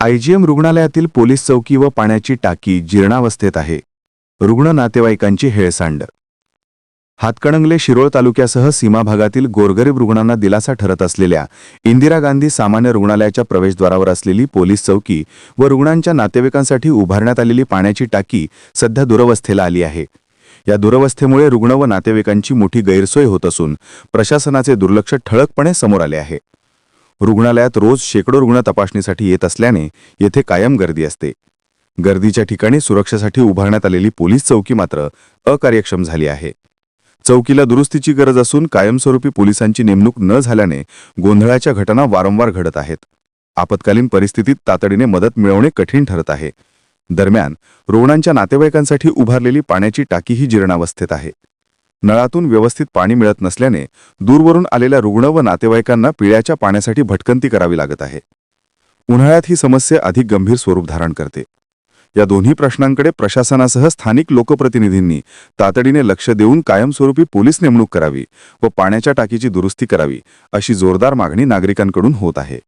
IgM रुग्णालयातील police चौकी व पाण्याची टाकी जीर्णावस्थेत आहे. रुग्ण नातेवाईकांची हेळसांड. हातकणंगले शिरोळ तालुक्यासह सीमा भागातील गोरगरीब रुग्णांना दिलासा ठरत असलेल्या इंदिरा गांधी सामान्य रुग्णालयाच्या प्रवेशद्वारावर असलेली पोलीस चौकी व रुग्णांच्या नातेवाईकांसाठी उभारण्यात आलेली पाण्याची टाकी सध्या दुरवस्थेला आली आहे. या दुरवस्थेमुळे रुग्ण व नातेवाईकांची मोठी गैरसोय होत असून प्रशासनाचे दुर्लक्ष ठळकपणे समोर आले आहे. रुग्णालयात रोज शेकडो रुग्ण तपासणीसाठी येत असल्याने येथे कायम गर्दी असते. गर्दीच्या ठिकाणी सुरक्षेसाठी उभारण्यात आलेली पोलीस चौकी मात्र अकार्यक्षम झाली आहे. चौकीला दुरुस्तीची गरज असून कायमस्वरूपी पोलिसांची नेमणूक न झाल्याने गोंधळाच्या घटना वारंवार घडत आहेत. आपत्कालीन परिस्थितीत तातडीने मदत मिळवणे कठीण ठरत आहे. दरम्यान रुग्णांच्या नातेवाईकांसाठी उभारलेली पाण्याची टाकीही जीर्णावस्थेत आहे. नळातून व्यवस्थित पाणी मिळत नसल्याने दूरवरून आलेल्या रुग्ण व नातेवाईकांना पिण्याच्या पाण्यासाठी भटकंती करावी लागत आहे. उन्हाळ्यात ही समस्या अधिक गंभीर स्वरूप धारण करते. या दोन्ही प्रश्नांकडे प्रशासनासह स्थानिक लोकप्रतिनिधींनी तातडीने लक्ष देऊन कायमस्वरूपी पोलीस नेमणूक करावी व पाण्याच्या टाकीची दुरुस्ती करावी अशी जोरदार मागणी नागरिकांकडून होत आहे.